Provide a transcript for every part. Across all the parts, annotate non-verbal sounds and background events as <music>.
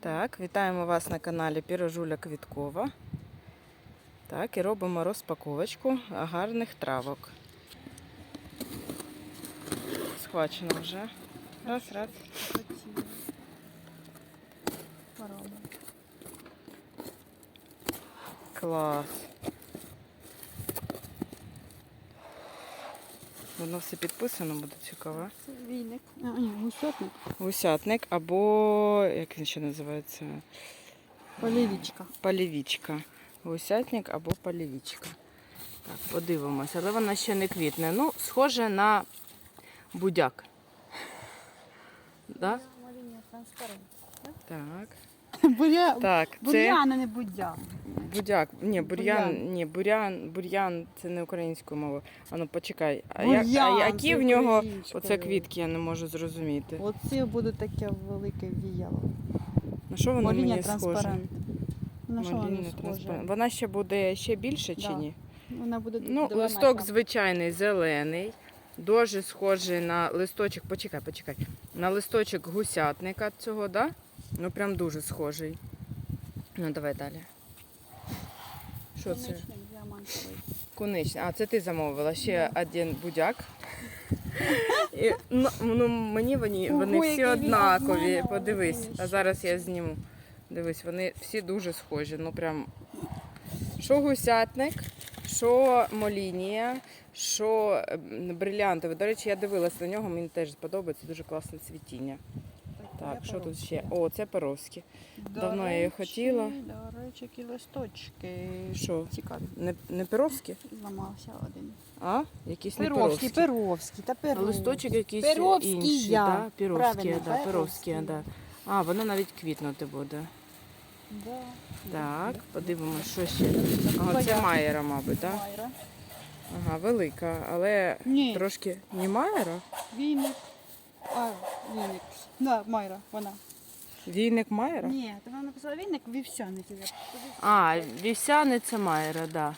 Так, вітаємо вас на каналі Пірожуля Квіткова. Так, і робимо розпаковочку гарних травок. Схвачено вже. Раз, раз. Клас. Воно все підписано, буде цікаво. Це війник. А, ні, гусьотник. Гусятник або, як він ще називається? Полівічка. Полівічка. Гусятник або полівічка. Так, подивимося. Але вона ще не квітне. Ну, схоже на будяк. Да? Маління. Так. Буря... Так, це Бур'ян, а не будян. Будяк. Ні, бур'ян, Бур'ян. ні, бур'ян, бур'ян це не українською мовою. А ну почекай. А, як, а які це в нього українською. оце квітки, я не можу зрозуміти. Оце буде таке велике віяло. На що воно Маління мені схоже? транспарент. На що воно Маління схоже? транспарент. Вона ще буде ще більше чи Да. ні? Вона буде Ну, листок звичайний зелений, дуже схожий на листочок, почекай, почекай, на листочок гусятника цього, да? Ну прям дуже схожий. Ну давай далі. Що це? Конечний. Куничний. А, це ти замовила. Ще один будяк. <laughs> І, ну, ну, мені вони, Ого, вони всі який він однакові. обманював, Подивись. А зараз я зніму. Дивись, вони всі дуже схожі. Ну прям. Що гусятник, що молінія, що брилянтовий. До речі, я дивилась на нього, мені теж подобається, дуже класне цвітіння. Так, що тут ще? О, це Перовські. До Давно я її речі, хотіла. До речі, які листочки. Що? Цікаві. Не, не Перовські? Зламався один. А? Якісь не Перовські. Перовський, та А Перовський. Листочок якийсь Перовський інший, я. Да? Правильно, да, Перовський, Перовський. да. А, воно навіть квітнути буде. Да. Так, подивимось, що ще. Ага, це. Майера, мабуть, так? Майра. Ага, велика, але Ні, трошки не Майера? війник. Да, Майра, вона. Війник Майра? Ні, то вона написала війник, вівсяник. А, вівсяниця це Майера, так. Да.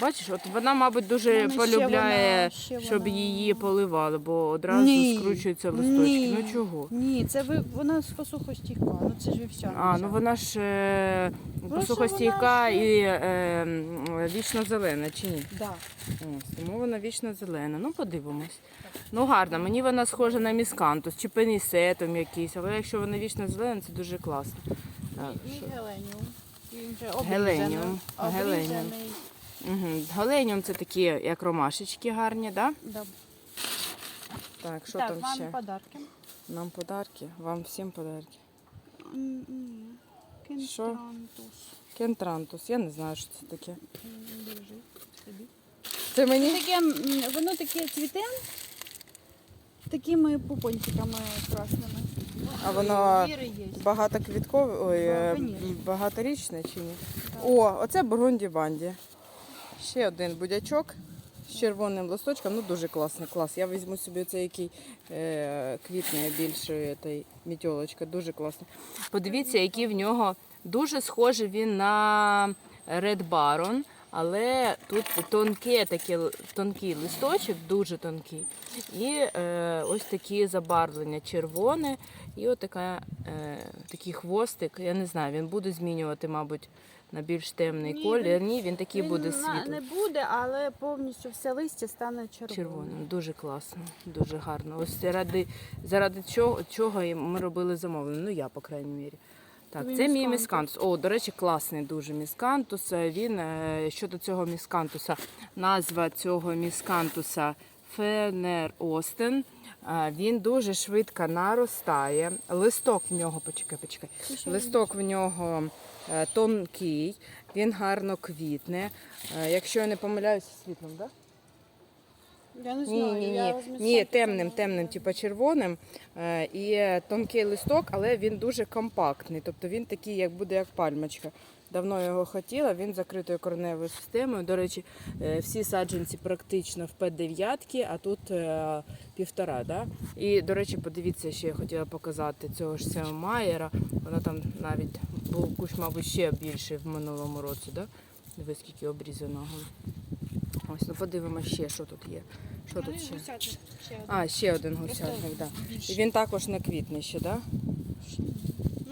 Бачиш, от вона, мабуть, дуже Вона ще полюбляє, вона- ще щоб вона- її поливали, бо одразу Ні. скручуються листочки. Ні. Ну чого? Ні, це ви, вона з посухостійка, ну це ж вівсяник. А, ну вона ж е, Просто посухостійка вона і е, м, вічно зелена, чи ні? Да. Ось, тому вона вічно зелена. Ну, подивимось. Ну, гарна. Мені вона схожа на міскантус, чи пенісетом якийсь, але якщо вона вічно зелена, це дуже класно. Так, І що? геленіум. Він Геленіум, обрізаний. геленіум. Обрізаний. Угу. Галеніум це такі, як ромашечки гарні, да? Да. Так, що так, там вам ще? подарки. Нам подарки, вам всім подарки. М, ні. Кентрантус. Кентрантус, я не знаю, що це таке. М, Держи собі. Це мені? Таке, м, воно таке цвіте такими пупончиками красними. А воно Віри є. Багатоквіткове, ой, е, багаторічне чи ні? О, оце Бургунді Банді. Ще один будячок з червоним листочком. Ну дуже класний клас. Я візьму собі цей який е, квітне більше мітьолочка. Дуже класний. Подивіться, який в нього дуже схожий він на Red Baron. Але тут тонке таке, тонкий листочок, дуже тонкий. І е, ось такі забарвлення червоне, і от така, е, такий хвостик. Я не знаю, він буде змінювати, мабуть, на більш темний Ні, колір. Ні, він такий Він буде світлий. Не буде, але повністю все листя стане червоним. Червоним, дуже класно, дуже гарно. Ось заради, заради чого, чого ми робили замовлення. Ну я, по крайній мірі. Так, це мій міскантус. О, до речі, класний дуже міскантус. Е, Він е, щодо цього міскантуса, назва цього міскантуса Фенер Остен. Е, Він дуже швидко наростає. Листок в нього, почекай, почекай. Листок в нього тонкий, він гарно квітне. Якщо я не помиляюся, світлом, так? Да? Я не Ні, знаю. ні, я ні. розмішаю Ні, темним, темним, типу червоним. Е, І тонкий листок, але він дуже компактний. Тобто він такий, як буде як пальмочка. Давно його хотіла, він закритою кореневою системою. До речі, е, всі саджанці практично в П9, а тут е, півтора. Да? І, до речі, подивіться, ще я хотіла показати цього ж Сео Майера. Воно там навіть був кущ, мабуть, ще більший в минулому році. Да? Дивись, скільки обрізаного. Ось, ну подивимося ще, що тут є. Що Ну, тут ще? гусятник ще один. А, ще один гусятник, так. Да. І він також не квітне ще, так? Да?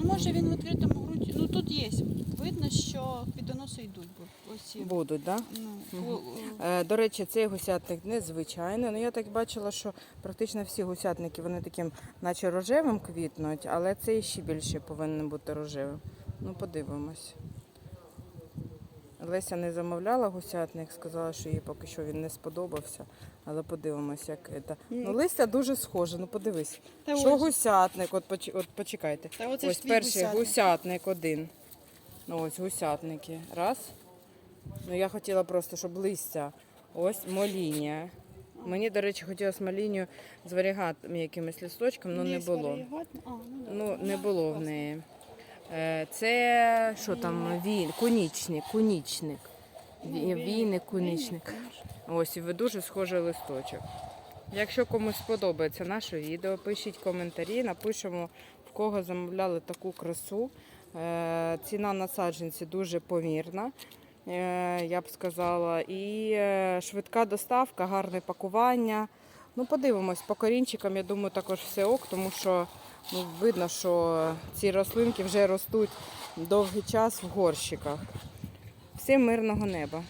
Ну, може він в відкритому ґрунті. Ну тут є. Видно, що підоноси йдуть. Ось. Будуть, так? Да? Ну, Е, До речі, цей гусятник незвичайний. Ну я так бачила, що практично всі гусятники вони таким, наче рожевим квітнуть, але цей ще більше повинен бути рожевим. Ну, подивимось. Леся не замовляла гусятник, сказала, що їй поки що він не сподобався. Але подивимось, як це. Ну, листя дуже схоже, ну подивись. Та що ось. гусятник? От, поч- от почекайте. Та оце Ось перший гусятник. гусятник один. Ну, ось гусятники. Раз. Ну я хотіла просто, щоб листя. Ось моління. Мені, до речі, хотілося молінію з варігатом якимось листочком, але не було. А, ну. Ну, не Ну, було в неї. Е, Це що там? Він, конічник, конічник. Війник, конічник. Ось і ви дуже схожий листочок. Якщо комусь сподобається наше відео, пишіть коментарі, напишемо, в кого замовляли таку красу. Е, Ціна на саджанці дуже помірна, е, я б сказала. І швидка доставка, гарне пакування. Ну, подивимось, по корінчикам, я думаю, також все ок, тому що ну, видно, що ці рослинки вже ростуть довгий час в горщиках. Всім мирного неба!